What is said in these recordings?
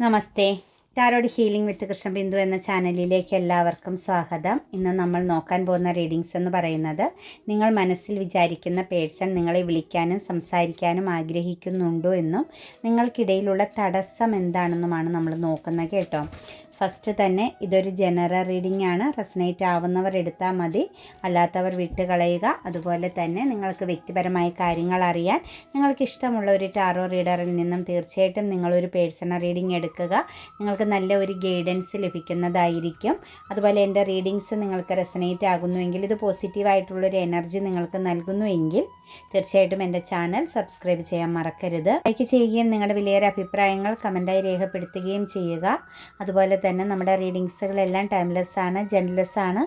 Namaste. Tarot healing with Krishnabindu എന്ന ചാനലിലേക്ക് എല്ലാവർക്കും സ്വാഗതം. ഇന്ന് നമ്മൾ നോക്കാൻ പോകുന്ന റീഡിങ്സ് എന്ന് പറയുന്നത് നിങ്ങൾ മനസ്സിൽ വിചാരിക്കുന്ന പേഴ്സൺ നിങ്ങളെ വിളിക്കാനും സംസാരിക്കാനും ആഗ്രഹിക്കുന്നുണ്ടോ എന്നും നിങ്ങൾക്കിടയിലുള്ള തടസ്സം എന്താണെന്നുമാണ് നമ്മൾ നോക്കുന്നത് കേട്ടോ. ഫസ്റ്റ് തന്നെ ഇതൊരു ജനറൽ റീഡിംഗ് ആണ്. റെസനേറ്റ് ആവുന്നവർ എടുത്താൽ മതി. അല്ലാത്തവർ വിട്ടുകളയുക അതുപോലെ തന്നെ നിങ്ങൾക്ക് വ്യക്തിപരമായ കാര്യങ്ങൾ അറിയാൻ നിങ്ങൾക്ക് ഇഷ്ടമുള്ള ഒരു ടാറോ റീഡറിൽ നിന്നും തീർച്ചയായിട്ടും നിങ്ങളൊരു പേഴ്സണൽ റീഡിംഗ് എടുക്കുക. നിങ്ങൾക്ക് നല്ല ഒരു ഗൈഡൻസ് ലഭിക്കുന്നതായിരിക്കും. അതുപോലെ എന്റെ റീഡിങ്സ് നിങ്ങൾക്ക് റെസനേറ്റ് ആകുന്നുവെങ്കിൽ ഇത് പോസിറ്റീവായിട്ടുള്ളൊരു എനർജി നിങ്ങൾക്ക് നൽകുന്നുവെങ്കിൽ തീർച്ചയായിട്ടും എന്റെ ചാനൽ സബ്സ്ക്രൈബ് ചെയ്യാൻ മറക്കരുത്. ലൈക്ക് ചെയ്യുകയും നിങ്ങളുടെ വിലയേറെ അഭിപ്രായങ്ങൾ കമന്റായി രേഖപ്പെടുത്തുകയും ചെയ്യുക. അതുപോലെ തന്നെ നമ്മുടെ റീഡിങ്സുകളെല്ലാം ടൈംലെസ് ആണ് ജെൻലെസ് ആണ്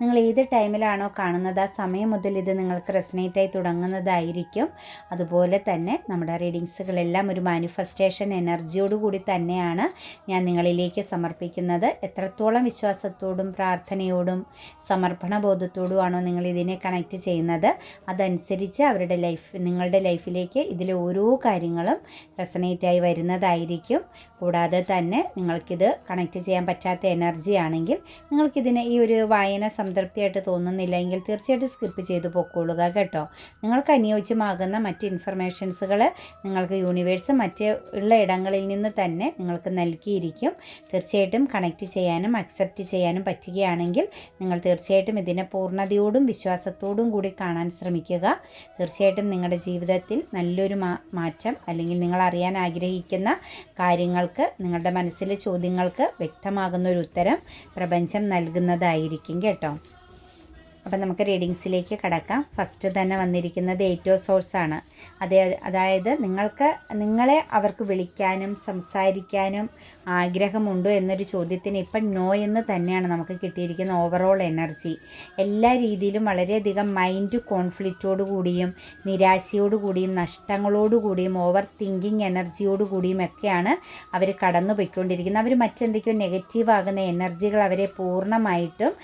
നിങ്ങൾ ഏത് ടൈമിലാണോ കാണുന്നത് ആ സമയം മുതൽ ഇത് നിങ്ങൾക്ക് റെസനേറ്റായി തുടങ്ങുന്നതായിരിക്കും. അതുപോലെ തന്നെ നമ്മുടെ റീഡിങ്സുകളെല്ലാം ഒരു മാനിഫെസ്റ്റേഷൻ എനർജിയോടുകൂടി തന്നെയാണ് ഞാൻ നിങ്ങളിലേക്ക് സമർപ്പിക്കുന്നത്. എത്രത്തോളം വിശ്വാസത്തോടും പ്രാർത്ഥനയോടും സമർപ്പണ ബോധത്തോടുമാണോ നിങ്ങൾ ഇതിനെ കണക്റ്റ് ചെയ്യുന്നത്. അതനുസരിച്ച് അവരുടെ ലൈഫ് നിങ്ങളുടെ ലൈഫിലേക്ക് ഇതിലെ ഓരോ കാര്യങ്ങളും റെസനേറ്റായി വരുന്നതായിരിക്കും. കൂടാതെ തന്നെ നിങ്ങൾക്കിത് കണക്റ്റ് ചെയ്യാൻ പറ്റാത്ത എനർജി ആണെങ്കിൽ നിങ്ങൾക്കിതിനെ ഈ ഒരു വായന സംതൃപ്തിയായിട്ട് തോന്നുന്നില്ലെങ്കിൽ തീർച്ചയായിട്ടും സ്കിപ്പ് ചെയ്ത് പൊക്കോളുക കേട്ടോ. നിങ്ങൾക്ക് അനുയോജ്യമാകുന്ന മറ്റ് ഇൻഫർമേഷൻസുകൾ നിങ്ങൾക്ക് യൂണിവേഴ്സ് മറ്റ് ഉള്ള ഇടങ്ങളിൽ നിന്ന് തന്നെ നിങ്ങൾക്ക് നൽകിയിരിക്കും. തീർച്ചയായിട്ടും കണക്റ്റ് ചെയ്യാനും അക്സെപ്റ്റ് ചെയ്യാനും പറ്റുകയാണെങ്കിൽ നിങ്ങൾ തീർച്ചയായിട്ടും ഇതിനെ പൂർണതയോടും വിശ്വാസത്തോടും കൂടി കാണാൻ ശ്രമിക്കുക. തീർച്ചയായിട്ടും നിങ്ങളുടെ ജീവിതത്തിൽ നല്ലൊരു മാറ്റം അല്ലെങ്കിൽ നിങ്ങൾ അറിയാൻ ആഗ്രഹിക്കുന്ന കാര്യങ്ങൾക്ക് നിങ്ങളുടെ മനസ്സിലെ ചോദ്യങ്ങൾക്ക് വ്യക്തമാകുന്ന ഒരു ഉത്തരം പ്രപഞ്ചം നൽകുന്നതായിരിക്കും കേട്ടോ. അപ്പം നമുക്ക് റീഡിങ്സിലേക്ക് കടക്കാം. ഫസ്റ്റ് തന്നെ വന്നിരിക്കുന്നത് ഏറ്റവും സോഴ്സാണ് അതേ അതായത് നിങ്ങൾക്ക് നിങ്ങളെ അവർക്ക് വിളിക്കാനും സംസാരിക്കാനും ആഗ്രഹമുണ്ടോ എന്നൊരു ചോദ്യത്തിന് ഇപ്പം നോ എന്ന് തന്നെയാണ് നമുക്ക് കിട്ടിയിരിക്കുന്ന ഓവറോൾ എനർജി എല്ലാ രീതിയിലും വളരെയധികം മൈൻഡ് കോൺഫ്ലിക്റ്റോട് കൂടിയും നിരാശയോട് കൂടിയും നഷ്ടങ്ങളോട് കൂടിയും ഓവർ തിങ്കിങ് എനർജിയോട് കൂടിയും ഒക്കെയാണ് അവർ കടന്നു പോയിക്കൊണ്ടിരിക്കുന്നത് അവർ മറ്റെന്തൊക്കെയോ നെഗറ്റീവ് ആകുന്ന എനർജികൾ അവരെ പൂർണമായിട്ടും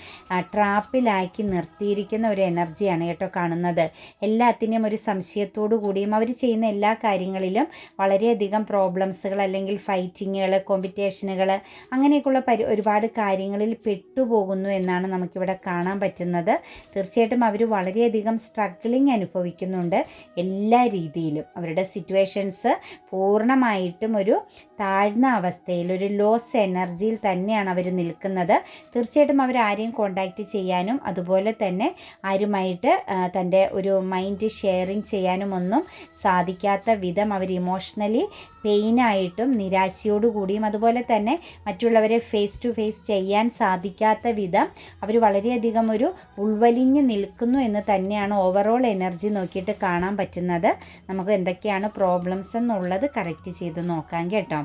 ട്രാപ്പിലാക്കി നിർത്തി നിർത്തിയിരിക്കുന്ന ഒരു എനർജിയാണ് കേട്ടോ കാണുന്നത്. എല്ലാത്തിനെയും ഒരു സംശയത്തോടു കൂടിയും അവർ ചെയ്യുന്ന എല്ലാ കാര്യങ്ങളിലും വളരെയധികം പ്രോബ്ലംസുകൾ അല്ലെങ്കിൽ ഫൈറ്റിങ്ങുകൾ കോമ്പറ്റീഷനുകൾ അങ്ങനെയൊക്കെയുള്ള പരി ഒരുപാട് കാര്യങ്ങളിൽ പെട്ടുപോകുന്നു എന്നാണ് നമുക്കിവിടെ കാണാൻ പറ്റുന്നത്. തീർച്ചയായിട്ടും അവർ വളരെയധികം സ്ട്രഗ്ലിങ് അനുഭവിക്കുന്നുണ്ട് എല്ലാ രീതിയിലും. അവരുടെ സിറ്റുവേഷൻസ് പൂർണമായിട്ടും ഒരു താഴ്ന്ന അവസ്ഥയിൽ ഒരു ലോസ് എനർജിയിൽ തന്നെയാണ് അവർ നിൽക്കുന്നത്. തീർച്ചയായിട്ടും അവർ ആരെയും കോണ്ടാക്റ്റ് ചെയ്യാനും അതുപോലെ തന്നെ ആരുമായിട്ട് തന്റെ ഒരു മൈൻഡ് ഷെയറിങ് ചെയ്യാനുമൊന്നും സാധിക്കാത്ത വിധം അവർ ഇമോഷണലി പെയിനായിട്ടും നിരാശയോടുകൂടിയും അതുപോലെ തന്നെ മറ്റുള്ളവരെ ഫേസ് ടു ഫേസ് ചെയ്യാൻ സാധിക്കാത്ത വിധം അവർ വളരെയധികം ഒരു ഉൾവലിഞ്ഞ് നിൽക്കുന്നു എന്ന് തന്നെയാണ് ഓവറോൾ എനർജി നോക്കിയിട്ട് കാണാൻ പറ്റുന്നത്. നമുക്ക് എന്തൊക്കെയാണ് പ്രോബ്ലംസ് എന്നുള്ളത് കറക്റ്റ് ചെയ്ത് നോക്കാം കേട്ടോ.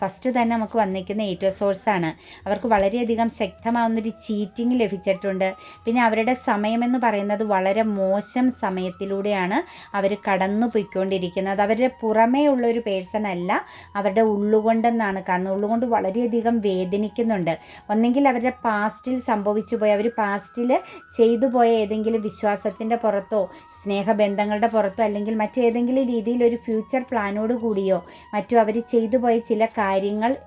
ഫസ്റ്റ് തന്നെ നമുക്ക് വന്നിരിക്കുന്ന ഏറ്റവും സോഴ്സാണ് അവർക്ക് വളരെയധികം ശക്തമാവുന്നൊരു ചീറ്റിംഗ് ലഭിച്ചിട്ടുണ്ട്. പിന്നെ അവരുടെ സമയമെന്ന് പറയുന്നത് വളരെ മോശം സമയത്തിലൂടെയാണ് അവർ കടന്നു പോയിക്കൊണ്ടിരിക്കുന്നത് അവരുടെ പുറമേ ഉള്ള ഒരു പേഴ്സൺ അല്ല അവരുടെ ഉള്ളുകൊണ്ടെന്നാണ് കാണുന്നത്. ഉള്ളുകൊണ്ട് വളരെയധികം വേദനിക്കുന്നുണ്ട്. ഒന്നെങ്കിൽ അവരുടെ പാസ്റ്റിൽ സംഭവിച്ചു പോയ അവർ പാസ്റ്റിൽ ചെയ്തു പോയ ഏതെങ്കിലും വിശ്വാസത്തിന്റെ പുറത്തോ സ്നേഹബന്ധങ്ങളുടെ പുറത്തോ അല്ലെങ്കിൽ മറ്റേതെങ്കിലും രീതിയിൽ ഒരു ഫ്യൂച്ചർ പ്ലാനോട് കൂടിയോ മറ്റോ അവർ ചെയ്തു പോയ ചില കാര്യങ്ങൾ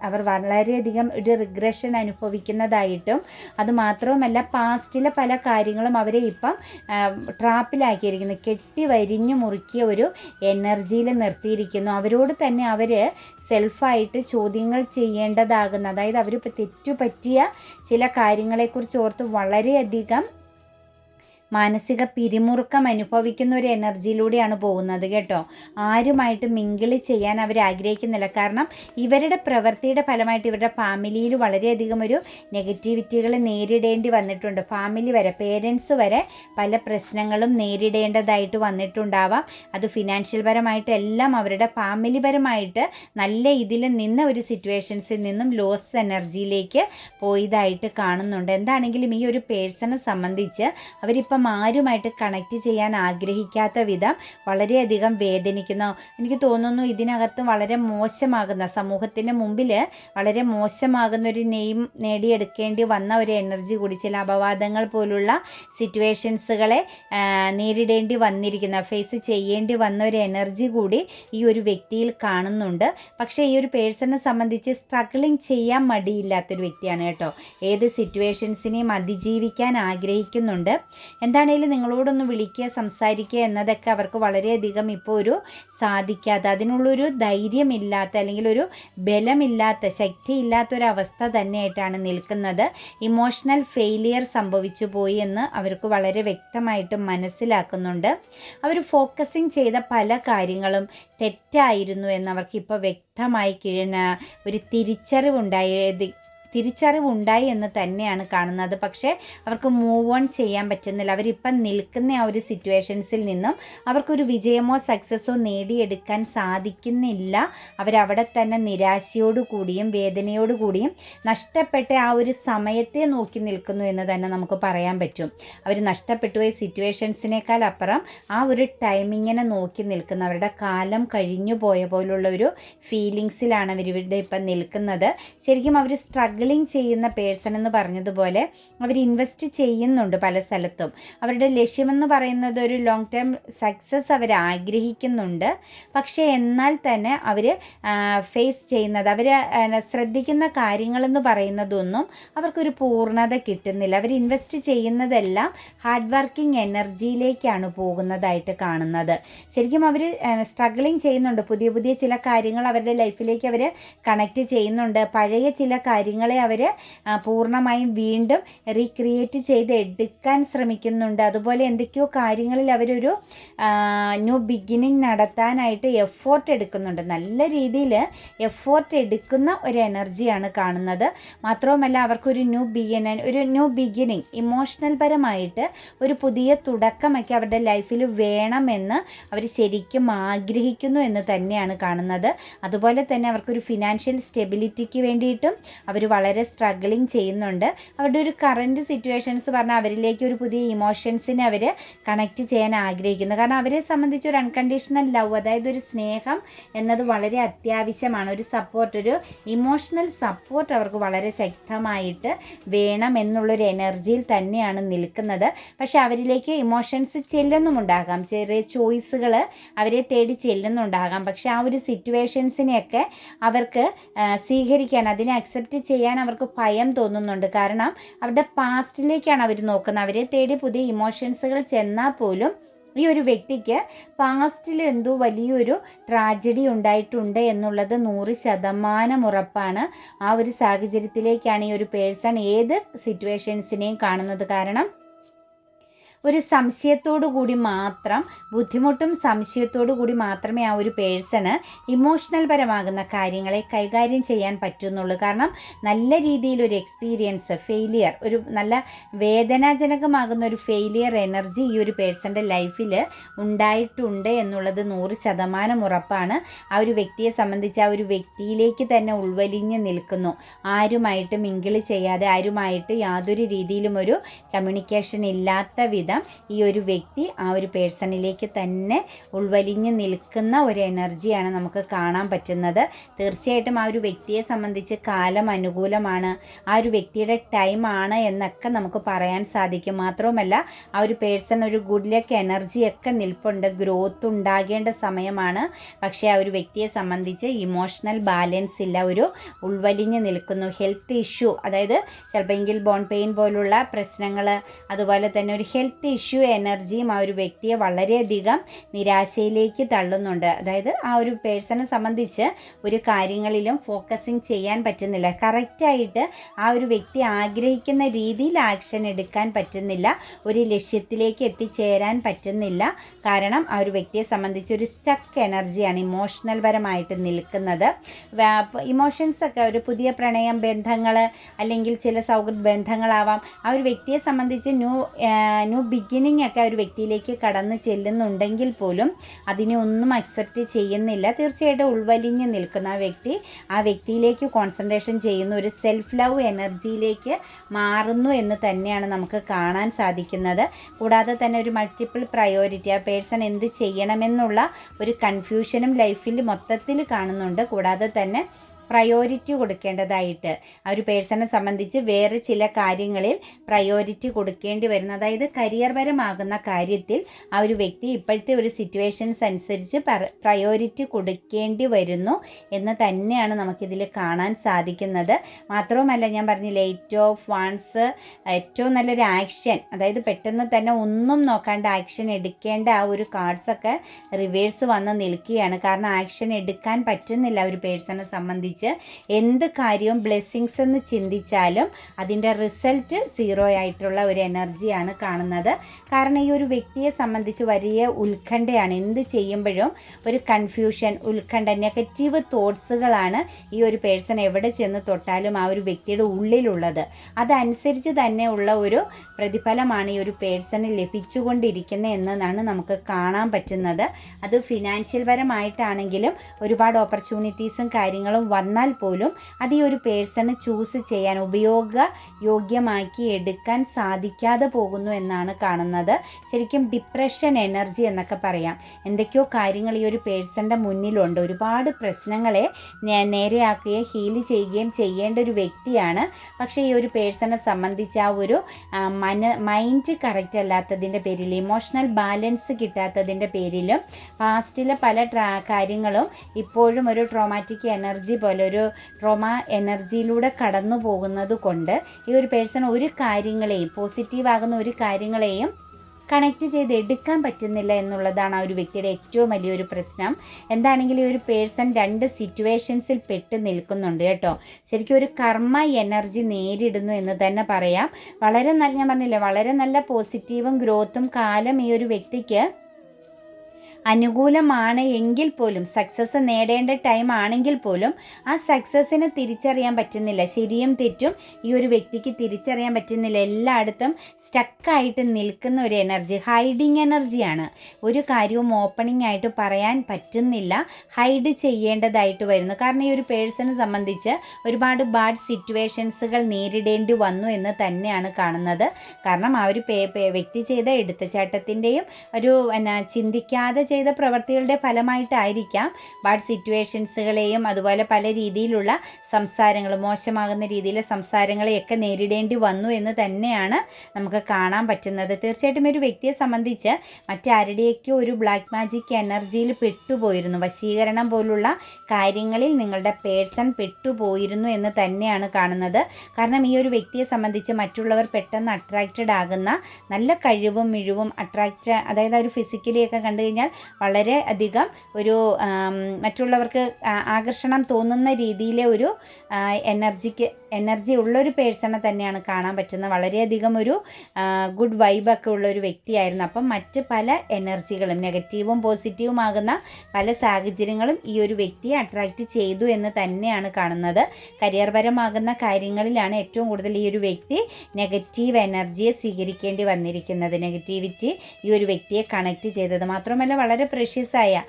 അവർ വളരെയധികം ഒരു റിഗ്രഷൻ അനുഭവിക്കുന്നതായിട്ടും അതുമാത്രവുമല്ല പാസ്റ്റിലെ പല കാര്യങ്ങളും അവരെ ഇപ്പം ട്രാപ്പിലാക്കിയിരിക്കുന്നു കെട്ടി വരിഞ്ഞു മുറുക്കിയ ഒരു എനർജിയിൽ നിർത്തിയിരിക്കുന്നു. അവരോട് തന്നെ അവർ സെൽഫായിട്ട് ചോദ്യങ്ങൾ ചെയ്യേണ്ടതാകുന്ന. അതായത് അവരിപ്പോൾ തെറ്റുപറ്റിയ ചില കാര്യങ്ങളെക്കുറിച്ച് ഓർത്ത് വളരെയധികം മാനസിക പിരിമുറുക്കം അനുഭവിക്കുന്ന ഒരു എനർജിയിലൂടെയാണ് പോകുന്നത് കേട്ടോ. ആരുമായിട്ട് മിങ്കിളി ചെയ്യാൻ അവർ ആഗ്രഹിക്കുന്നില്ല. കാരണം ഇവരുടെ പ്രവൃത്തിയുടെ ഫലമായിട്ട് ഇവരുടെ ഫാമിലിയിൽ വളരെയധികം ഒരു നെഗറ്റിവിറ്റികൾ നേരിടേണ്ടി വന്നിട്ടുണ്ട്. ഫാമിലി വരെ പേരൻസ് വരെ പല പ്രശ്നങ്ങളും നേരിടേണ്ടതായിട്ട് വന്നിട്ടുണ്ടാവാം. അത് ഫിനാൻഷ്യൽ പരമായിട്ട് എല്ലാം അവരുടെ ഫാമിലി പരമായിട്ട് നല്ല ഇതിൽ നിന്ന ഒരു സിറ്റുവേഷൻസിൽ നിന്നും ലോസ് എനർജിയിലേക്ക് പോയതായിട്ട് കാണുന്നുണ്ട്. എന്താണെങ്കിലും ഈ ഒരു പേഴ്സണെ സംബന്ധിച്ച് അവരിപ്പം അധികം ആരുമായിട്ട് കണക്റ്റ് ചെയ്യാൻ ആഗ്രഹിക്കാത്ത വിധം വളരെയധികം വേദനിക്കുന്നു. എനിക്ക് തോന്നുന്നു ഇതിനകത്ത് വളരെ മോശമാകുന്ന സമൂഹത്തിന്റെ മുമ്പിൽ വളരെ മോശമാകുന്ന ഒരു നെയിം നേടിയെടുക്കേണ്ടി വന്ന ഒരു എനർജി കൂടി ചില അപവാദങ്ങൾ പോലുള്ള സിറ്റുവേഷൻസുകളെ നേരിടേണ്ടി വന്നിരിക്കുന്ന ഫേസ് ചെയ്യേണ്ടി വന്ന ഒരു എനർജി കൂടി ഈ ഒരു വ്യക്തിയിൽ കാണുന്നുണ്ട്. പക്ഷേ ഈ ഒരു പേഴ്സണെ സംബന്ധിച്ച് സ്ട്രഗിളിങ് ചെയ്യാൻ മടിയില്ലാത്തൊരു വ്യക്തിയാണ് കേട്ടോ. ഏത് സിറ്റുവേഷൻസിനെയും അതിജീവിക്കാൻ ആഗ്രഹിക്കുന്നുണ്ട്. എന്താണേലും നിങ്ങളോടൊന്ന് വിളിക്കുക സംസാരിക്കുക എന്നതൊക്കെ അവർക്ക് വളരെയധികം ഇപ്പോൾ ഒരു സാധിക്കാത്ത അതിനുള്ളൊരു ധൈര്യമില്ലാത്ത അല്ലെങ്കിൽ ഒരു ബലമില്ലാത്ത ശക്തിയില്ലാത്തൊരവസ്ഥ തന്നെയായിട്ടാണ് നിൽക്കുന്നത്. ഇമോഷണൽ ഫെയിലിയർ സംഭവിച്ചു പോയി എന്ന് അവർക്ക് വളരെ വ്യക്തമായിട്ട് മനസ്സിലാക്കുന്നുണ്ട്. അവർ ഫോക്കസിങ് ചെയ്ത പല കാര്യങ്ങളും തെറ്റായിരുന്നു എന്നവർക്ക് ഇപ്പോൾ വ്യക്തമായി കിഴന ഒരു തിരിച്ചറിവുണ്ടായത് തിരിച്ചറിവുണ്ടായി എന്ന് തന്നെയാണ് കാണുന്നത്. പക്ഷേ അവർക്ക് മൂവ് ഓൺ ചെയ്യാൻ പറ്റുന്നില്ല. അവരിപ്പം നിൽക്കുന്ന ആ ഒരു സിറ്റുവേഷൻസിൽ നിന്നും അവർക്കൊരു വിജയമോ സക്സസ്സോ നേടിയെടുക്കാൻ സാധിക്കുന്നില്ല. അവരവിടെ തന്നെ നിരാശയോടുകൂടിയും വേദനയോടുകൂടിയും വേദനയോടു കൂടിയും നഷ്ടപ്പെട്ട ആ ഒരു സമയത്തെ നോക്കി നിൽക്കുന്നു എന്ന് തന്നെ നമുക്ക് പറയാൻ പറ്റും. അവർ നഷ്ടപ്പെട്ടു പോയ സിറ്റുവേഷൻസിനേക്കാൾ അപ്പുറം ആ ഒരു ടൈമിങ്ങിനെ നോക്കി നിൽക്കുന്നവരുടെ കാലം കഴിഞ്ഞു പോയ പോലുള്ള ഒരു ഫീലിങ്സിലാണ് അവരിവിടെ ഇപ്പം നിൽക്കുന്നത്. ശരിക്കും അവർ സ്ട്രഗിൾ സ്ട്രഗിളിങ് ചെയ്യുന്ന പേഴ്സൺ എന്ന് പറഞ്ഞതുപോലെ അവർ ഇൻവെസ്റ്റ് ചെയ്യുന്നുണ്ട് പല സ്ഥലത്തും. അവരുടെ ലക്ഷ്യമെന്ന് പറയുന്നത് ഒരു ലോങ് ടേം സക്സസ് അവർ ആഗ്രഹിക്കുന്നുണ്ട്. പക്ഷേ എന്നാൽ തന്നെ അവർ ഫേസ് ചെയ്യുന്നത് അവർ ശ്രദ്ധിക്കുന്ന കാര്യങ്ങളെന്ന് പറയുന്നതൊന്നും അവർക്കൊരു പൂർണത കിട്ടുന്നില്ല. അവർ ഇൻവെസ്റ്റ് ചെയ്യുന്നതെല്ലാം ഹാർഡ് വർക്കിംഗ് എനർജിയിലേക്കാണ് പോകുന്നതായിട്ട് കാണുന്നത്. ശരിക്കും അവർ സ്ട്രഗിളിങ് ചെയ്യുന്നുണ്ട്. പുതിയ പുതിയ ചില കാര്യങ്ങൾ അവരുടെ ലൈഫിലേക്ക് അവർ കണക്റ്റ് ചെയ്യുന്നുണ്ട്. പഴയ ചില കാര്യങ്ങളെ നമ്മളെ അവർ പൂർണമായും വീണ്ടും റീക്രിയേറ്റ് ചെയ്ത് എടുക്കാൻ ശ്രമിക്കുന്നുണ്ട്. അതുപോലെ എന്തൊക്കെയോ കാര്യങ്ങളിൽ അവരൊരു ന്യൂ ബിഗിനിങ് നടത്താനായിട്ട് എഫോർട്ട് എടുക്കുന്നുണ്ട്. നല്ല രീതിയിൽ എഫോർട്ട് എടുക്കുന്ന ഒരു എനർജിയാണ് കാണുന്നത്. മാത്രവുമല്ല അവർക്കൊരു ന്യൂ ബിഗിന ഒരു ന്യൂ ബിഗിനിങ് ഇമോഷണൽ പരമായിട്ട് ഒരു പുതിയ തുടക്കമൊക്കെ അവരുടെ ലൈഫിൽ വേണമെന്ന് അവർ ശരിക്കും ആഗ്രഹിക്കുന്നു എന്ന് തന്നെയാണ് കാണുന്നത്. അതുപോലെ തന്നെ അവർക്കൊരു ഫിനാൻഷ്യൽ സ്റ്റെബിലിറ്റിക്ക് വേണ്ടിയിട്ടും അവർ വളരെ സ്ട്രഗിളിങ് ചെയ്യുന്നുണ്ട്. അവരുടെ ഒരു കറന്റ് സിറ്റുവേഷൻസ് പറഞ്ഞാൽ അവരിലേക്ക് ഒരു പുതിയ ഇമോഷൻസിനെ അവർ കണക്ട് ചെയ്യാൻ ആഗ്രഹിക്കുന്നു. കാരണം അവരെ സംബന്ധിച്ച് ഒരു അൺകണ്ടീഷണൽ ലവ് അതായത് ഒരു സ്നേഹം എന്നത് വളരെ അത്യാവശ്യമാണ്. ഒരു സപ്പോർട്ട് ഒരു ഇമോഷണൽ സപ്പോർട്ട് അവർക്ക് വളരെ ശക്തമായിട്ട് വേണം എന്നുള്ളൊരു എനർജിയിൽ തന്നെയാണ് നിൽക്കുന്നത്. പക്ഷെ അവരിലേക്ക് ഇമോഷൻസ് ചെല്ലുന്നുമുണ്ടാകാം. ചെറിയ ചോയ്സുകൾ അവരെ തേടി ചെല്ലുന്നുണ്ടാകാം. പക്ഷെ ആ ഒരു സിറ്റുവേഷൻസിനെയൊക്കെ അവർക്ക് സ്വീകരിക്കാൻ അതിനെ അക്സെപ്റ്റ് ചെയ്യാൻ ചെയ്യാൻ അവർക്ക് ഭയം തോന്നുന്നുണ്ട്. കാരണം അവരുടെ പാസ്റ്റിലേക്കാണ് അവർ നോക്കുന്നത്. അവരെ തേടി പുതിയ ഇമോഷൻസുകൾ ചെന്നാൽ പോലും ഈ ഒരു വ്യക്തിക്ക് പാസ്റ്റിൽ എന്തോ വലിയൊരു ട്രാജഡി ഉണ്ടായിട്ടുണ്ട് എന്നുള്ളത് നൂറ് ശതമാനം ഉറപ്പാണ്. ആ ഒരു സാഹചര്യത്തിലേക്കാണ് ഈ ഒരു പേഴ്സൺ ഏത് സിറ്റുവേഷൻസിനെയും കാണുന്നത്. കാരണം ഒരു സംശയത്തോടു കൂടി മാത്രം ബുദ്ധിമുട്ടും സംശയത്തോടു കൂടി മാത്രമേ ആ ഒരു പേഴ്സണ് ഇമോഷണൽ പരമാകുന്ന കാര്യങ്ങളെ കൈകാര്യം ചെയ്യാൻ പറ്റുന്നുള്ളൂ. കാരണം നല്ല രീതിയിൽ ഒരു എക്സ്പീരിയൻസ് ഫെയിലിയർ ഒരു നല്ല വേദനാജനകമാകുന്ന ഒരു ഫെയിലിയർ എനർജി ഈ ഒരു പേഴ്സന്റെ ലൈഫിൽ ഉണ്ടായിട്ടുണ്ട് എന്നുള്ളത് നൂറ് ശതമാനം ഉറപ്പാണ്. ആ ഒരു വ്യക്തിയെ സംബന്ധിച്ച് ആ ഒരു വ്യക്തിയിലേക്ക് തന്നെ ഉൾവലിഞ്ഞ് നിൽക്കുന്നു. ആരുമായിട്ട് മിങ്കിൾ ചെയ്യാതെ ആരുമായിട്ട് യാതൊരു രീതിയിലും ഒരു കമ്മ്യൂണിക്കേഷൻ ഇല്ലാത്ത വിധം വിധം ഈ ഒരു വ്യക്തി ആ ഒരു പേഴ്സണിലേക്ക് തന്നെ ഉൾവലിഞ്ഞ് നിൽക്കുന്ന ഒരു എനർജിയാണ് നമുക്ക് കാണാൻ പറ്റുന്നത്. തീർച്ചയായിട്ടും ആ ഒരു വ്യക്തിയെ സംബന്ധിച്ച് കാലം അനുകൂലമാണ്. ആ ഒരു വ്യക്തിയുടെ ടൈമാണ് എന്നൊക്കെ നമുക്ക് പറയാൻ സാധിക്കും. മാത്രവുമല്ല ആ ഒരു പേഴ്സൺ ഒരു ഗുഡ് ലക്ക് എനർജിയൊക്കെ നിൽപ്പുണ്ട്. ഗ്രോത്ത് ഉണ്ടാകേണ്ട സമയമാണ്. പക്ഷേ ആ ഒരു വ്യക്തിയെ സംബന്ധിച്ച് ഇമോഷണൽ ബാലൻസ് ഇല്ല. ഒരു ഉൾവലിഞ്ഞ് നിൽക്കുന്നു. ഹെൽത്ത് ഇഷ്യൂ അതായത് ചിലപ്പോൾ എങ്കിൽ ബോൺ പെയിൻ പോലുള്ള പ്രശ്നങ്ങൾ അതുപോലെ തന്നെ ഒരു ഹെൽത്ത് ഇഷ്യൂ എനർജിയും ആ ഒരു വ്യക്തിയെ വളരെയധികം നിരാശയിലേക്ക് തള്ളുന്നുണ്ട്. അതായത് ആ ഒരു പേഴ്സണെ സംബന്ധിച്ച് ഒരു കാര്യങ്ങളിലും ഫോക്കസിങ് ചെയ്യാൻ പറ്റുന്നില്ല. കറക്റ്റായിട്ട് ആ ഒരു വ്യക്തി ആഗ്രഹിക്കുന്ന രീതിയിൽ ആക്ഷൻ എടുക്കാൻ പറ്റുന്നില്ല. ഒരു ലക്ഷ്യത്തിലേക്ക് എത്തിച്ചേരാൻ പറ്റുന്നില്ല. കാരണം ആ ഒരു വ്യക്തിയെ സംബന്ധിച്ച് ഒരു സ്റ്റക്ക് എനർജിയാണ് ഇമോഷണൽ പരമായിട്ട് നിൽക്കുന്നത്. ഇമോഷൻസൊക്കെ ഒരു പുതിയ പ്രണയം ബന്ധങ്ങൾ അല്ലെങ്കിൽ ചില സൗഹൃദ ബന്ധങ്ങളാവാം. ആ ഒരു വ്യക്തിയെ സംബന്ധിച്ച് ന്യൂ ന്യൂ ബിഗിനിങ് ഒക്കെ ഒരു വ്യക്തിയിലേക്ക് കടന്നു ചെല്ലുന്നുണ്ടെങ്കിൽ പോലും അതിനെ ഒന്നും അക്സെപ്റ്റ് ചെയ്യുന്നില്ല. തീർച്ചയായിട്ടും ഉൾവലിഞ്ഞ് നിൽക്കുന്ന ആ വ്യക്തി ആ വ്യക്തിയിലേക്ക് കോൺസെൻട്രേഷൻ ചെയ്യുന്ന. ഒരു സെൽഫ് ലവ് എനർജിയിലേക്ക് മാറുന്നു എന്ന് തന്നെയാണ് നമുക്ക് കാണാൻ സാധിക്കുന്നത്. കൂടാതെ തന്നെ ഒരു മൾട്ടിപ്പിൾ പ്രയോറിറ്റി ആ പേഴ്സൺ എന്ത് ചെയ്യണമെന്നുള്ള ഒരു കൺഫ്യൂഷനും ലൈഫിൽ മൊത്തത്തിൽ കാണുന്നുണ്ട്. കൂടാതെ തന്നെ പ്രയോറിറ്റി കൊടുക്കേണ്ടതായിട്ട്. ആ ഒരു പേഴ്സണെ സംബന്ധിച്ച് വേറെ ചില കാര്യങ്ങളിൽ പ്രയോറിറ്റി കൊടുക്കേണ്ടി വരുന്ന അതായത് കരിയർ പരമാകുന്ന കാര്യത്തിൽ ആ ഒരു വ്യക്തി ഇപ്പോഴത്തെ ഒരു സിറ്റുവേഷൻസ് അനുസരിച്ച് പ്രയോറിറ്റി കൊടുക്കേണ്ടി വരുന്നു എന്ന് തന്നെയാണ് നമുക്കിതിൽ കാണാൻ സാധിക്കുന്നത്. മാത്രവുമല്ല ഞാൻ പറഞ്ഞില്ല എയ്റ്റ് ഓഫ് ഏറ്റവും നല്ലൊരു ആക്ഷൻ അതായത് പെട്ടെന്ന് തന്നെ ഒന്നും നോക്കാണ്ട് ആക്ഷൻ എടുക്കേണ്ട ആ ഒരു കാർഡ്സൊക്കെ റിവേഴ്സ് വന്ന് നിൽക്കുകയാണ്. കാരണം ആക്ഷൻ എടുക്കാൻ പറ്റുന്നില്ല ഒരു പേഴ്സണെ സംബന്ധിച്ച്. എന്ത് കാര്യവും ബ്ലെസ്സിങ്സ് എന്ന് ചിന്തിച്ചാലും അതിന്റെ റിസൾട്ട് സീറോ ആയിട്ടുള്ള ഒരു എനർജിയാണ് കാണുന്നത്. കാരണം ഈ ഒരു വ്യക്തിയെ സംബന്ധിച്ച് വലിയ ഉത്കണ്ഠയാണ്. എന്ത് ചെയ്യുമ്പോഴും ഒരു കൺഫ്യൂഷൻ ഉത്കണ്ഠ നെഗറ്റീവ് തോട്ട്സുകളാണ് ഈ ഒരു പേഴ്സൺ എവിടെ ചെന്ന് തൊട്ടാലും ആ ഒരു വ്യക്തിയുടെ ഉള്ളിലുള്ളത്. അതനുസരിച്ച് തന്നെ ഉള്ള ഒരു പ്രതിഫലമാണ് ഈ ഒരു പേഴ്സണ് ലഭിച്ചുകൊണ്ടിരിക്കുന്നത് എന്നതാണ് നമുക്ക് കാണാൻ പറ്റുന്നത്. അത് ഫിനാൻഷ്യൽ പരമായിട്ടാണെങ്കിലും ഒരുപാട് ഓപ്പർച്യൂണിറ്റീസും കാര്യങ്ങളും വന്നാൽ പോലും അത് ഈ ഒരു പേഴ്സണ് ചൂസ് ചെയ്യാൻ ഉപയോഗ യോഗ്യമാക്കി എടുക്കാൻ സാധിക്കാതെ പോകുന്നു എന്നാണ് കാണുന്നത്. ശരിക്കും ഡിപ്രഷൻ എനർജി എന്നൊക്കെ പറയാം. എന്തൊക്കെയോ കാര്യങ്ങൾ ഈ ഒരു പേഴ്സന്റെ മുന്നിലുണ്ട്. ഒരുപാട് പ്രശ്നങ്ങളെ നേരെയാക്കുകയും ഹീൽ ചെയ്യുകയും ചെയ്യേണ്ട ഒരു വ്യക്തിയാണ്. പക്ഷേ ഈ ഒരു പേഴ്സണെ സംബന്ധിച്ച് ആ ഒരു മന മൈൻഡ് കറക്റ്റ് അല്ലാത്തതിന്റെ പേരിൽ ഇമോഷണൽ ബാലൻസ് കിട്ടാത്തതിന്റെ പേരിലും പാസ്റ്റിലെ പല കാര്യങ്ങളും ഇപ്പോഴും ഒരു ട്രോമാറ്റിക് എനർജി പോലെ ഒരു ട്രോമ എനർജിയിലൂടെ കടന്നു പോകുന്നത് കൊണ്ട് ഈ ഒരു പേഴ്സൺ ഒരു കാര്യങ്ങളെയും പോസിറ്റീവാകുന്ന ഒരു കാര്യങ്ങളെയും കണക്ട് ചെയ്ത് എടുക്കാൻ പറ്റുന്നില്ല എന്നുള്ളതാണ് ആ ഒരു വ്യക്തിയുടെ ഏറ്റവും വലിയൊരു പ്രശ്നം. എന്താണെങ്കിലും ഒരു പേഴ്സൺ രണ്ട് സിറ്റുവേഷൻസിൽ പെട്ട് നിൽക്കുന്നുണ്ട് കേട്ടോ. ശരിക്കും ഒരു കർമ്മ എനർജി നേരിടുന്നു എന്ന് തന്നെ പറയാം. വളരെ നല്ല ഞാൻ പറഞ്ഞില്ലേ വളരെ നല്ല പോസിറ്റീവും ഗ്രോത്തും കാലം ഈ ഒരു വ്യക്തിക്ക് അനുകൂലമാണ് എങ്കിൽ പോലും സക്സസ് നേടേണ്ട ടൈം ആണെങ്കിൽ പോലും ആ സക്സസ്സിനെ തിരിച്ചറിയാൻ പറ്റുന്നില്ല. ശരിയും തെറ്റും ഈ ഒരു വ്യക്തിക്ക് തിരിച്ചറിയാൻ പറ്റുന്നില്ല. എല്ലായിടത്തും സ്റ്റക്കായിട്ട് നിൽക്കുന്ന ഒരു എനർജി ഹൈഡിങ് എനർജിയാണ് ഒരു കാര്യവും ഓപ്പണിംഗ് ആയിട്ട് പറയാൻ പറ്റുന്നില്ല. ഹൈഡ് ചെയ്യേണ്ടതായിട്ട് വരുന്നു. കാരണം ഈ ഒരു പേഴ്സണെ സംബന്ധിച്ച് ഒരുപാട് ബാഡ് സിറ്റുവേഷൻസുകൾ നേരിടേണ്ടി വന്നു എന്ന് തന്നെയാണ് കാണുന്നത്. കാരണം ആ ഒരു വ്യക്തി ചെയ്ത എടുത്തുചാട്ടത്തിന്റെയും ഒരു എന്നാ ചിന്തിക്കാതെ ചെയ്ത പ്രവർത്തികളുടെ ഫലമായിട്ടായിരിക്കാം ബാഡ് സിറ്റുവേഷൻസുകളെയും അതുപോലെ പല രീതിയിലുള്ള സംസാരങ്ങൾ മോശമാകുന്ന രീതിയിലെ സംസാരങ്ങളെയൊക്കെ നേരിടേണ്ടി വന്നു എന്ന് തന്നെയാണ് നമുക്ക് കാണാൻ പറ്റുന്നത്. തീർച്ചയായിട്ടും ഒരു വ്യക്തിയെ സംബന്ധിച്ച് മറ്റാരുടെയൊക്കെ ഒരു ബ്ലാക്ക് മാജിക് എനർജിയിൽ പെട്ടുപോയിരുന്നു. വശീകരണം പോലുള്ള കാര്യങ്ങളിൽ നിങ്ങളുടെ പേഴ്സൺ പെട്ടുപോയിരുന്നു എന്ന് തന്നെയാണ് കാണുന്നത്. കാരണം ഈ ഒരു വ്യക്തിയെ സംബന്ധിച്ച് മറ്റുള്ളവർ പെട്ടെന്ന് അട്രാക്റ്റഡ് ആകുന്ന നല്ല കഴിവും മിഴിവും അട്രാക്റ്റ് അതായത് ഒരു ഫിസിക്കലിയൊക്കെ കണ്ടു കഴിഞ്ഞാൽ വളരെ അധികം ഒരു മറ്റുള്ളവർക്ക് ആകർഷണം തോന്നുന്ന രീതിയിലെ ഒരു എനർജിക്ക് എനർജി ഉള്ളൊരു പേഴ്സണെ തന്നെയാണ് കാണാൻ പറ്റുന്നത്. വളരെയധികം ഒരു ഗുഡ് വൈബൊക്കെ ഉള്ളൊരു വ്യക്തിയായിരുന്നു. അപ്പം മറ്റ് പല എനർജികളും നെഗറ്റീവും പോസിറ്റീവും ആകുന്ന പല സാഹചര്യങ്ങളും ഈ ഒരു വ്യക്തിയെ അട്രാക്റ്റ് ചെയ്തു എന്ന് തന്നെയാണ് കാണുന്നത്. കരിയർപരമാകുന്ന കാര്യങ്ങളിലാണ് ഏറ്റവും കൂടുതൽ ഈ ഒരു വ്യക്തി നെഗറ്റീവ് എനർജിയെ സ്വീകരിക്കേണ്ടി വന്നിരിക്കുന്നത്. നെഗറ്റിവിറ്റി ഈ ഒരു വ്യക്തിയെ കണക്ട് ചെയ്തത്. മാത്രമല്ല വളരെ പ്രഷ്യസായ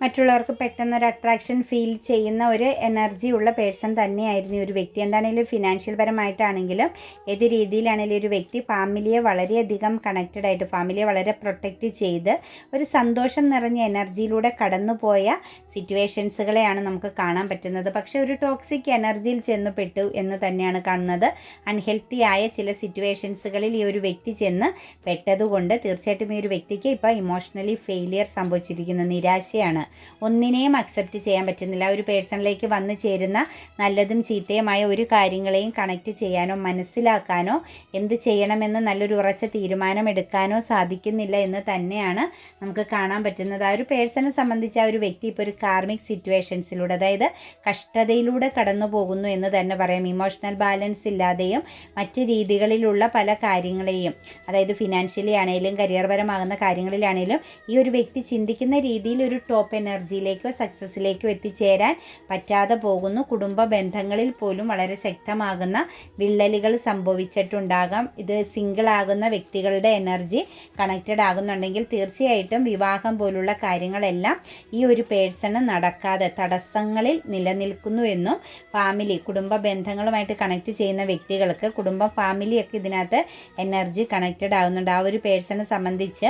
മറ്റുള്ളവർക്ക് പെട്ടെന്ന് ഒരു അട്രാക്ഷൻ ഫീൽ ചെയ്യുന്ന ഒരു എനർജി ഉള്ള പേഴ്സൺ തന്നെയായിരുന്നു ഒരു വ്യക്തി. എന്താണെങ്കിലും ഫിനാൻഷ്യൽ പരമായിട്ടാണെങ്കിലും ഏത് രീതിയിലാണെങ്കിലും ഒരു വ്യക്തി ഫാമിലിയെ വളരെയധികം കണക്റ്റഡ് ആയിട്ട് ഫാമിലിയെ വളരെ പ്രൊട്ടക്റ്റ് ചെയ്ത് ഒരു സന്തോഷം നിറഞ്ഞ എനർജിയിലൂടെ കടന്നുപോയ സിറ്റുവേഷൻസുകളെയാണ് നമുക്ക് കാണാൻ പറ്റുന്നത്. പക്ഷേ ഒരു ടോക്സിക് എനർജിയിൽ ചെന്നുപെട്ടു എന്ന് തന്നെയാണ് കാണുന്നത്. അൺഹെൽത്തി ആയ ചില സിറ്റുവേഷൻസുകളിൽ ഈ ഒരു വ്യക്തി ചെന്ന് പെട്ടതുകൊണ്ട് തീർച്ചയായിട്ടും ഈ ഒരു വ്യക്തിക്ക് ഇപ്പോൾ ഇമോഷണലി ഫെയിലിയർ സംഭവിച്ചിരിക്കുന്ന. നിരാശയാണ്. ഒന്നിനെയും അക്സെപ്റ്റ് ചെയ്യാൻ പറ്റുന്നില്ല. ഒരു പേഴ്സണിലേക്ക് വന്നു ചേരുന്ന നല്ലതും ചീത്തയുമായ ഒരു കാര്യങ്ങളെയും കണക്റ്റ് ചെയ്യാനോ മനസ്സിലാക്കാനോ എന്ത് ചെയ്യണമെന്ന് നല്ലൊരു ഉറച്ച തീരുമാനം എടുക്കാനോ സാധിക്കുന്നില്ല എന്ന് തന്നെയാണ് നമുക്ക് കാണാൻ പറ്റുന്നത്. ആ ഒരു പേഴ്സണെ സംബന്ധിച്ച് ആ ഒരു വ്യക്തി ഇപ്പോൾ ഒരു കാർമിക് സിറ്റുവേഷൻസിലൂടെ അതായത് കഷ്ടതയിലൂടെ കടന്നു പോകുന്നു എന്ന് തന്നെ പറയാം. ഇമോഷണൽ ബാലൻസ് ഇല്ലാതെയും മറ്റ് രീതികളിലുള്ള പല കാര്യങ്ങളെയും അതായത് ഫിനാൻഷ്യലി ആണെങ്കിലും കരിയർപരമാകുന്ന കാര്യങ്ങളിലാണെങ്കിലും ഈ ഒരു വ്യക്തി ചിന്തിക്കുന്ന രീതിയിൽ ഒരു ടോപ്പ് എനർജിയിലേക്കോ സക്സസ്സിലേക്കോ എത്തിച്ചേരാൻ പറ്റാതെ പോകുന്നു. കുടുംബ ബന്ധങ്ങളിൽ പോലും വളരെ ശക്തമാകുന്ന വിള്ളലുകൾ സംഭവിച്ചിട്ടുണ്ടാകാം. ഇത് സിംഗിൾ ആകുന്ന വ്യക്തികളുടെ എനർജി കണക്റ്റഡ് ആകുന്നുണ്ടെങ്കിൽ തീർച്ചയായിട്ടും വിവാഹം പോലുള്ള കാര്യങ്ങളെല്ലാം ഈ ഒരു പേഴ്സണ് നടക്കാതെ തടസ്സങ്ങളിൽ നിലനിൽക്കുന്നു എന്നും ഫാമിലി കുടുംബ ബന്ധങ്ങളുമായിട്ട് കണക്ട് ചെയ്യുന്ന വ്യക്തികൾക്ക് കുടുംബം ഫാമിലിയൊക്കെ ഇതിനകത്ത് എനർജി കണക്റ്റഡ് ആകുന്നുണ്ട്. ആ ഒരു പേഴ്സണെ സംബന്ധിച്ച്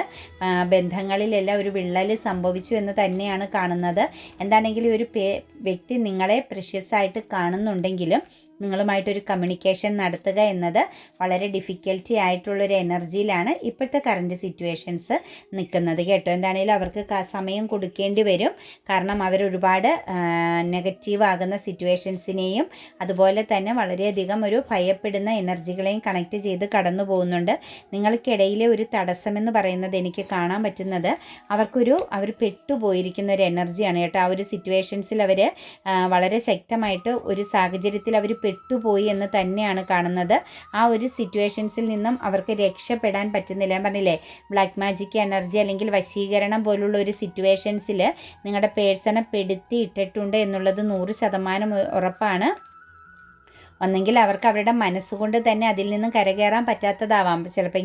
ബന്ധങ്ങളിലെല്ലാം ഒരു വിള്ളൽ സംഭവിച്ചു എന്ന് തന്നെയാണ് കാണുന്നത്. എന്താണെങ്കിലും ഒരു വ്യക്തി നിങ്ങളെ പ്രഷ്യസ് ആയിട്ട് കാണുന്നുണ്ടെങ്കിലും നിങ്ങളുമായിട്ടൊരു കമ്മ്യൂണിക്കേഷൻ നടത്തുക എന്നത് വളരെ ഡിഫിക്കൽറ്റി ആയിട്ടുള്ളൊരു എനർജിയിലാണ് ഇപ്പോഴത്തെ കറണ്ട് സിറ്റുവേഷൻസ് നിൽക്കുന്നത് കേട്ടോ. എന്താണെങ്കിലും അവർക്ക് സമയം കൊടുക്കേണ്ടി വരും. കാരണം അവരൊരുപാട് നെഗറ്റീവ് ആകുന്ന സിറ്റുവേഷൻസിനെയും അതുപോലെ തന്നെ വളരെയധികം ഒരു ഭയപ്പെടുന്ന എനർജികളെയും കണക്ട് ചെയ്ത് കടന്നു പോകുന്നുണ്ട്. നിങ്ങൾക്കിടയിലെ ഒരു തടസ്സമെന്ന് പറയുന്നത് എനിക്ക് കാണാൻ പറ്റുന്നത് അവർക്കൊരു അവർ പെട്ടുപോയിരിക്കുന്ന ഒരു എനർജിയാണ് കേട്ടോ. ആ ഒരു സിറ്റുവേഷൻസിൽ അവർ വളരെ ശക്തമായിട്ട് ഒരു സാഹചര്യത്തിൽ അവർ പെട്ടുപോയി എന്ന് തന്നെയാണ് കാണുന്നത്. ആ ഒരു സിറ്റുവേഷൻസിൽ നിന്നും അവർക്ക് രക്ഷപ്പെടാൻ പറ്റുന്നില്ല. ഞാൻ പറഞ്ഞില്ലേ ബ്ലാക്ക് മാജിക് എനർജി അല്ലെങ്കിൽ വശീകരണം പോലുള്ള ഒരു സിറ്റുവേഷൻസിൽ നിങ്ങളുടെ പേഴ്സണെ പെടുത്തി ഇട്ടിട്ടുണ്ട് എന്നുള്ളത് നൂറ് ശതമാനം ഉറപ്പാണ്. ഒന്നെങ്കിൽ അവർക്ക് അവരുടെ മനസ്സുകൊണ്ട് തന്നെ അതിൽ നിന്നും കരകയറാൻ പറ്റാത്തതാവാം. ചിലപ്പോൾ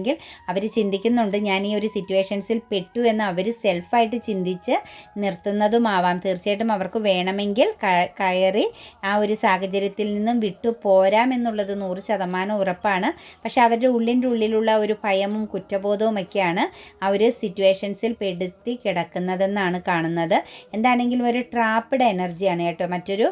അവർ ചിന്തിക്കുന്നുണ്ട് ഞാൻ ഈ ഒരു സിറ്റുവേഷൻസിൽ പെട്ടു എന്ന് അവർ സെൽഫായിട്ട് ചിന്തിച്ച് നിർത്തുന്നതുമാവാം. തീർച്ചയായിട്ടും അവർക്ക് വേണമെങ്കിൽ കയറി ആ ഒരു സാഹചര്യത്തിൽ നിന്നും വിട്ടു പോരാമെന്നുള്ളത് നൂറ് ശതമാനം ഉറപ്പാണ്. പക്ഷെ അവരുടെ ഉള്ളിന്റെ ഉള്ളിലുള്ള ഒരു ഭയമും കുറ്റബോധവും ഒക്കെയാണ് ആ ഒരു സിറ്റുവേഷൻസിൽ പെടുത്തി കിടക്കുന്നതെന്നാണ് കാണുന്നത്. എന്താണെങ്കിലും ഒരു ട്രാപ്പിഡ് എനർജിയാണ് കേട്ടോ. മറ്റൊരു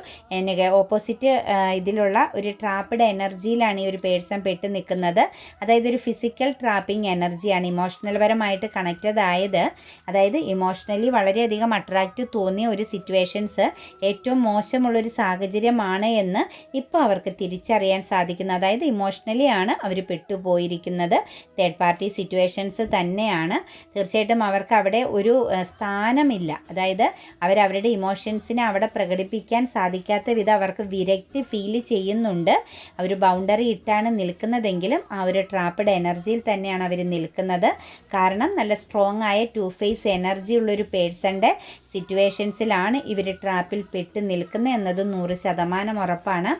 ഓപ്പോസിറ്റ് ഇതിലുള്ള ഒരു ട്രാപ്പിഡ് എനർജിയിലാണ് ഈ ഒരു പേഴ്സൺ പെട്ട് നിൽക്കുന്നത്. അതായത് ഒരു ഫിസിക്കൽ ട്രാപ്പിംഗ് എനർജിയാണ് ഇമോഷണൽ പരമായിട്ട് കണക്റ്റഡ് ആയത്. അതായത് ഇമോഷണലി വളരെയധികം അട്രാക്റ്റീവ് തോന്നിയ ഒരു സിറ്റുവേഷൻസ് ഏറ്റവും മോശമുള്ളൊരു സാഹചര്യമാണ് എന്ന് ഇപ്പോൾ അവർക്ക് തിരിച്ചറിയാൻ സാധിക്കുന്നു. അതായത് ഇമോഷണലി ആണ് അവർ പെട്ടുപോയിരിക്കുന്നത്. തേർഡ് പാർട്ടി സിറ്റുവേഷൻസ് തന്നെയാണ്. തീർച്ചയായിട്ടും അവർക്ക് അവിടെ ഒരു സ്ഥാനമില്ല. അതായത് അവരവരുടെ ഇമോഷൻസിനെ അവിടെ പ്രകടിപ്പിക്കാൻ സാധിക്കാത്ത വിധം അവർക്ക് വിരക്തി ഫീൽ ചെയ്യുന്നുണ്ട്. ഉണ്ട്. അവർ ബൗണ്ടറി ഇട്ടാണ് നിൽക്കുന്നതെങ്കിലും ആ ഒരു ട്രാപ്പിഡ് എനർജിയിൽ തന്നെയാണ് അവർ നിൽക്കുന്നത്. കാരണം നല്ല സ്ട്രോങ് ആയ ടു ഫേസ് എനർജി ഉള്ളൊരു പേഴ്സന്റെ സിറ്റുവേഷൻസിലാണ് ഇവർ ട്രാപ്പിൽ പെട്ട് നിൽക്കുന്നത് എന്നത് നൂറ് ശതമാനം ഉറപ്പാണ്.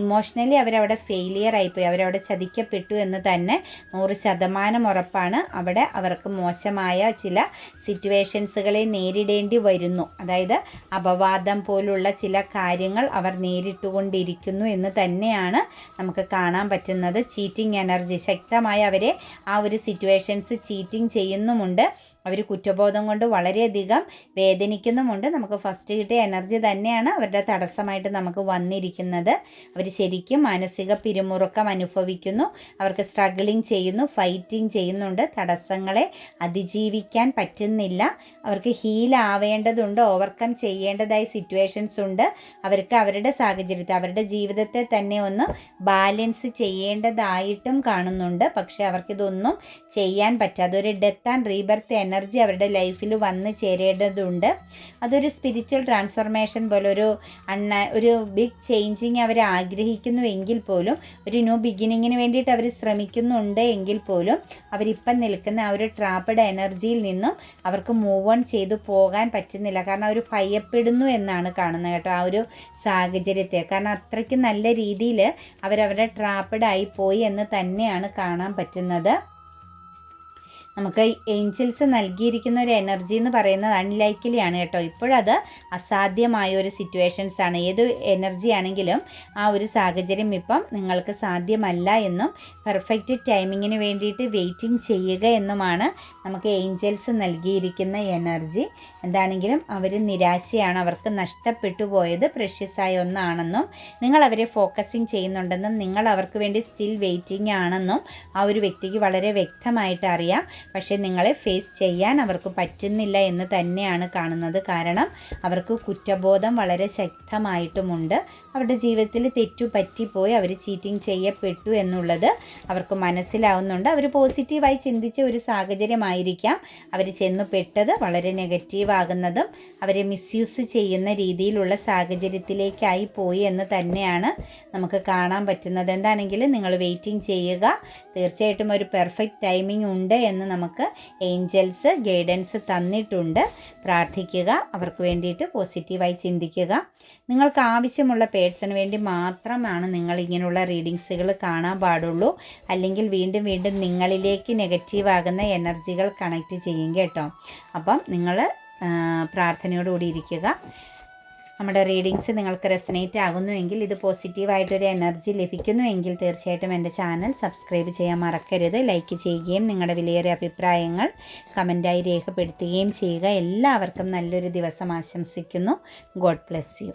ഇമോഷണലി അവരവിടെ ഫെയിലിയർ ആയിപ്പോയി അവരവിടെ ചതിക്കപ്പെട്ടു എന്ന് തന്നെ നൂറ് ശതമാനം ഉറപ്പാണ്. അവിടെ അവർക്ക് മോശമായ ചില സിറ്റുവേഷൻസുകളെ നേരിടേണ്ടി വരുന്നു. അതായത് അപവാദം പോലുള്ള ചില കാര്യങ്ങൾ അവർ നേരിട്ടുകൊണ്ടിരിക്കുന്നു എന്ന് തന്നെ തന്നെയാണ് നമുക്ക് കാണാൻ പറ്റുന്നത്. ചീറ്റിംഗ് എനർജി ശക്തമായി അവരെ ആ ഒരു സിറ്റുവേഷൻസ് ചീറ്റിംഗ് ചെയ്യുന്നുമുണ്ട്. അവർ കുറ്റബോധം കൊണ്ട് വളരെയധികം വേദനിക്കുന്നുമുണ്ട്. നമുക്ക് ഫസ്റ്റ് കിട്ടിയ എനർജി തന്നെയാണ് അവരുടെ തടസ്സമായിട്ട് നമുക്ക് വന്നിരിക്കുന്നത്. അവർ ശരിക്കും മാനസിക പിരിമുറുക്കം അനുഭവിക്കുന്നു. അവർക്ക് സ്ട്രഗിളിങ് ചെയ്യുന്നു ഫൈറ്റിംഗ് ചെയ്യുന്നുണ്ട്. തടസ്സങ്ങളെ അതിജീവിക്കാൻ പറ്റുന്നില്ല. അവർക്ക് ഹീൽ ആവേണ്ടതുണ്ട് ഓവർകം ചെയ്യേണ്ടതായ സിറ്റുവേഷൻസ് ഉണ്ട്. അവർക്ക് അവരുടെ സാഹചര്യത്തെ അവരുടെ ജീവിതത്തെ തന്നെ ഒന്ന് ബാലൻസ് ചെയ്യേണ്ടതായിട്ടും കാണുന്നുണ്ട്. പക്ഷേ അവർക്കിതൊന്നും ചെയ്യാൻ പറ്റാതെ ഒരു ഡെത്ത് ആൻഡ് റീബർത്ത് എനർജി അവരുടെ ലൈഫിൽ വന്ന് ചേരേണ്ടതുണ്ട്. അതൊരു സ്പിരിച്വൽ ട്രാൻസ്ഫോർമേഷൻ പോലെ ഒരു അണ്ണ ഒരു ബിഗ് ചേഞ്ചിങ് അവർ ആഗ്രഹിക്കുന്നുവെങ്കിൽ പോലും ഒരു ന്യൂ ബിഗിനിങ്ങിന് വേണ്ടിയിട്ട് അവർ ശ്രമിക്കുന്നുണ്ട് എങ്കിൽ പോലും അവരിപ്പം നിൽക്കുന്ന ആ ഒരു ട്രാപ്പഡ് എനർജിയിൽ നിന്നും അവർക്ക് മൂവ് ഓൺ ചെയ്തു പോകാൻ പറ്റുന്നില്ല. കാരണം അവർ ഭയപ്പെടുന്നു എന്നാണ് കാണുന്നത് കേട്ടോ ആ ഒരു സാഹചര്യത്തെ. കാരണം അത്രയ്ക്ക് നല്ല രീതിയിൽ അവരവരുടെ ട്രാപ്പഡ് ആയി പോയി എന്ന് തന്നെയാണ് കാണാൻ പറ്റുന്നത്. നമുക്ക് ഏഞ്ചൽസ് നൽകിയിരിക്കുന്ന ഒരു എനർജി എന്ന് പറയുന്നത് അൺലൈക്കലി ആണ് കേട്ടോ. ഇപ്പോഴത് അസാധ്യമായ ഒരു സിറ്റുവേഷൻസ് ആണ്. ഏത് എനർജി ആണെങ്കിലും ആ ഒരു സാഹചര്യം ഇപ്പം നിങ്ങൾക്ക് സാധ്യമല്ല എന്നും പെർഫെക്റ്റ് ടൈമിങ്ങിന് വേണ്ടിയിട്ട് വെയിറ്റിംഗ് ചെയ്യുക എന്നുമാണ് നമുക്ക് ഏഞ്ചൽസ് നൽകിയിരിക്കുന്ന എനർജി എന്താണെങ്കിലും അവർ നിരാശയാണ്. അവർക്ക് നഷ്ടപ്പെട്ടു പോയത് പ്രഷ്യസായ ഒന്നാണെന്നും നിങ്ങൾ അവരെ ഫോക്കസിങ് ചെയ്യുന്നുണ്ടെന്നും നിങ്ങൾ അവർക്ക് വേണ്ടി സ്റ്റിൽ വെയിറ്റിംഗ് ആണെന്നും ആ ഒരു വ്യക്തിക്ക് വളരെ വ്യക്തമായിട്ട് അറിയാം. പക്ഷേ നിങ്ങളെ ഫേസ് ചെയ്യാൻ അവർക്ക് പറ്റുന്നില്ല എന്ന് തന്നെയാണ് കാണുന്നത്. കാരണം അവർക്ക് കുറ്റബോധം വളരെ ശക്തമായിട്ടുമുണ്ട്. അവരുടെ ജീവിതത്തിൽ തെറ്റു പറ്റിപ്പോയി. അവർ ചീറ്റിംഗ് ചെയ്യപ്പെട്ടു എന്നുള്ളത് അവർക്ക് മനസ്സിലാവുന്നുണ്ട്. അവർ പോസിറ്റീവായി ചിന്തിച്ച ഒരു സാഹചര്യമായിരിക്കാം അവർ ചെന്നു പെട്ടത്. വളരെ നെഗറ്റീവ് ആകുന്നതും അവരെ മിസ്യൂസ് ചെയ്യുന്ന രീതിയിലുള്ള സാഹചര്യത്തിലേക്കായി പോയി എന്ന് തന്നെയാണ് നമുക്ക് കാണാൻ പറ്റുന്നത്. എന്താണെങ്കിലും നിങ്ങൾ വെയിറ്റിംഗ് ചെയ്യുക. തീർച്ചയായിട്ടും ഒരു പെർഫെക്റ്റ് ടൈമിംഗ് ഉണ്ട് എന്ന് നമുക്ക് ഏഞ്ചൽസ് ഗൈഡൻസ് തന്നിട്ടുണ്ട്. പ്രാർത്ഥിക്കുക അവർക്ക് വേണ്ടിയിട്ട് പോസിറ്റീവായി ചിന്തിക്കുക. നിങ്ങൾക്ക് ആവശ്യമുള്ള പേഴ്സണ് വേണ്ടി മാത്രമാണ് നിങ്ങൾ ഇങ്ങനെയുള്ള റീഡിങ്സുകൾ കാണാൻ പാടുള്ളൂ. അല്ലെങ്കിൽ വീണ്ടും വീണ്ടും നിങ്ങളിലേക്ക് നെഗറ്റീവാകുന്ന എനർജികൾ കണക്റ്റ് ചെയ്യും കേട്ടോ. അപ്പം നിങ്ങൾ പ്രാർത്ഥനയോടുകൂടി ഇരിക്കുക. നമ്മുടെ റീഡിങ്സ് നിങ്ങൾക്ക് റെസനേറ്റ് ആകുന്നുവെങ്കിൽ ഇത് പോസിറ്റീവായിട്ടൊരു എനർജി ലഭിക്കുന്നുവെങ്കിൽ തീർച്ചയായിട്ടും എന്റെ ചാനൽ സബ്സ്ക്രൈബ് ചെയ്യാൻ മറക്കരുത്. ലൈക്ക് ചെയ്യുകയും നിങ്ങളുടെ വിലയേറിയ അഭിപ്രായങ്ങൾ കമന്റായി രേഖപ്പെടുത്തുകയും ചെയ്യുക. എല്ലാവർക്കും നല്ലൊരു ദിവസം ആശംസിക്കുന്നു. God bless you